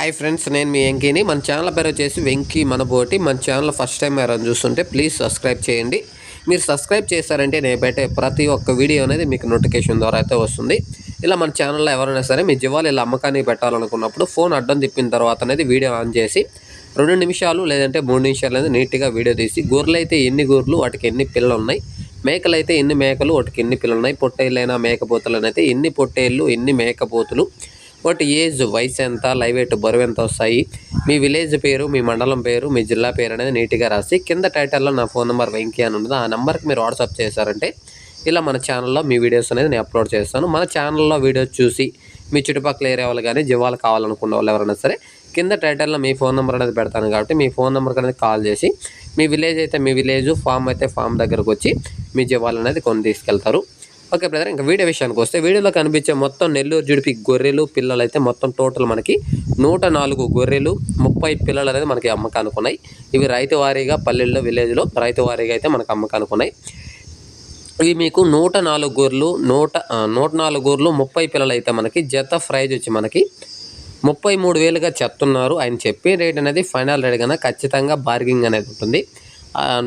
Hi friends నేను మీ వెంకీని. మన channel పేరు వచ్చేసి వెంకీ మనబోటి. మన ఛానల్ ఫస్ట్ టైం ఎవరైనా చూస్తుంటే ప్లీజ్ సబ్స్క్రైబ్ చేయండి. మీరు సబ్స్క్రైబ్ చేశారంటే నేను పెట్టే ప్రతి ఒక్క వీడియో అనేది మీకు నోటిఫికేషన్ ద్వారా అయితే వస్తుంది. ఇలా మన ఛానల్లో ఎవరైనా సరే మీ జీవాలు ఇలా అమ్మకానికి పెట్టాలనుకున్నప్పుడు ఫోన్ అడ్డం తిప్పిన తర్వాత అనేది వీడియో ఆన్ చేసి రెండు నిమిషాలు లేదంటే మూడు నిమిషాలు అనేది నీట్గా వీడియో తీసి గొర్రెలు అయితే ఎన్ని గొర్రెలు వాటికి ఎన్ని పిల్లలు ఉన్నాయి మేకలు అయితే ఎన్ని మేకలు వాటికి ఎన్ని పిల్లలు ఉన్నాయి పొట్టేళ్ళైనా మేకపోతలు అయితే ఎన్ని పొట్టేళ్ళు ఎన్ని మేకపోతులు వాటి ఏజ్ వయసు ఎంత లైవ్ ఎయిట్ బరువు ఎంత వస్తాయి మీ విలేజ్ పేరు మీ మండలం పేరు మీ జిల్లా పేరు అనేది నీట్గా రాసి కింద టైటిల్లో నా ఫోన్ నెంబర్ వెంకీ అని ఉంటుంది ఆ నెంబర్కి మీరు వాట్సాప్ చేశారంటే ఇలా మన ఛానల్లో మీ వీడియోస్ అనేది నేను అప్లోడ్ చేస్తాను. మన ఛానల్లో వీడియోస్ చూసి మీ చుట్టుపక్కల ఏరియా వాళ్ళు కానీ జీవాలు కావాలనుకున్న వాళ్ళు ఎవరైనా సరే కింద టైటిల్లో మీ ఫోన్ నెంబర్ అనేది పెడతాను కాబట్టి మీ ఫోన్ నెంబర్ అనేది కాల్ చేసి మీ విలేజ్ అయితే మీ విలేజ్ ఫామ్ అయితే ఫామ్ దగ్గరకు వచ్చి మీ జీవాలు అనేది కొని తీసుకెళ్తారు. ఓకే బ్రదర్ ఇంకా వీడియో విషయానికి వస్తే వీడియోలో కనిపించే మొత్తం నెల్లూరు జుడిపి గొర్రెలు పిల్లలు అయితే మొత్తం టోటల్ మనకి నూట నాలుగు గొర్రెలు ముప్పై పిల్లలు అనేది మనకి అమ్మకానికి ఉన్నాయి ఇవి రైతు వారీగా పల్లెల్లో విలేజ్లో రైతు వారీగా అయితే మనకు అమ్మకానికి ఉన్నాయి ఇవి మీకు నూట నాలుగు గొర్రెలు నూట నూట నాలుగు గొర్రెలు ముప్పై పిల్లలు అయితే మనకి జత ప్రైజ్ వచ్చి మనకి ముప్పై మూడు వేలుగా చెప్తున్నారు ఆయన చెప్పే రేట్ అనేది ఫైనల్ రేట్ కన్నా ఖచ్చితంగా బార్గింగ్ అనేది ఉంటుంది.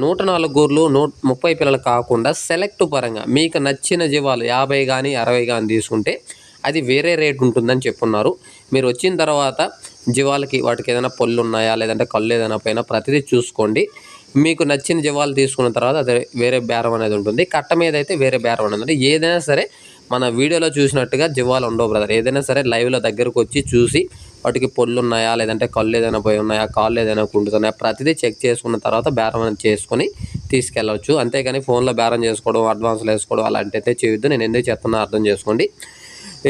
నూట నాలుగు గూర్లు నూట ముప్పై పిల్లలు కాకుండా సెలెక్ట్ పరంగా మీకు నచ్చిన జీవాలు యాభై కానీ అరవై కానీ తీసుకుంటే అది వేరే రేట్ ఉంటుందని చెప్పున్నారు. మీరు వచ్చిన తర్వాత జీవాలకి వాటికి ఏదైనా పళ్ళు ఉన్నాయా లేదంటే కళ్ళు ఏదైనా పైన ప్రతిదీ చూసుకోండి. మీకు నచ్చిన జీవాలు తీసుకున్న తర్వాత అది వేరే బేరం అనేది ఉంటుంది. కట్ట మీద అయితే వేరే బేరం అనేది ఉంటుంది. ఏదైనా సరే మన వీడియోలో చూసినట్టుగా జీవాలు ఉండవు బ్రదర్. ఏదైనా సరే లైవ్లో దగ్గరకు వచ్చి చూసి వాటికి పొల్లు ఉన్నాయా లేదంటే కళ్ళు ఏదైనా పోయి ఉన్నాయా కాళ్ళు ఏదైనా కుంటున్నాయా ప్రతిదీ చెక్ చేసుకున్న తర్వాత బేరం అనేది చేసుకొని తీసుకెళ్ళవచ్చు అంతేగాని ఫోన్లో బేరం చేసుకోవడం అడ్వాన్స్లు వేసుకోవడం అలాంటి అయితే చేయొద్దు. నేను ఎందుకు చెప్తున్నా అర్థం చేసుకోండి.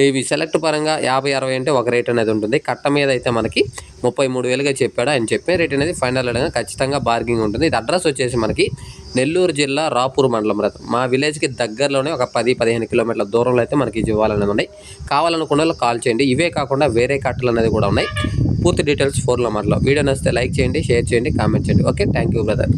ఇవి సెలెక్ట్ పరంగా యాభై అరవై అంటే ఒక రేట్ అనేది ఉంటుంది. కట్ట మీద అయితే మనకి ముప్పై మూడు వేలుగా చెప్పాడు. ఆయన చెప్పే రేట్ అనేది ఫైనల్ అడగా ఖచ్చితంగా బార్గింగ్ ఉంటుంది. ఇది అడ్రస్ వచ్చేసి మనకి నెల్లూరు జిల్లా రాపూర్ మండలం రథం. మా విలేజ్కి దగ్గరలోనే ఒక పది పదిహేను కిలోమీటర్ల దూరంలో అయితే మనకి ఈ ఉన్నాయి. కావాలనుకున్న వాళ్ళు కాల్ చేయండి. ఇవే కాకుండా వేరే కట్టలు అనేది కూడా ఉన్నాయి. పూర్తి డీటెయిల్స్ ఫోన్లో మాటలో వీడియో నచ్చితే లైక్ చేయండి షేర్ చేయండి కామెంట్ చేయండి. Okay thank you brother.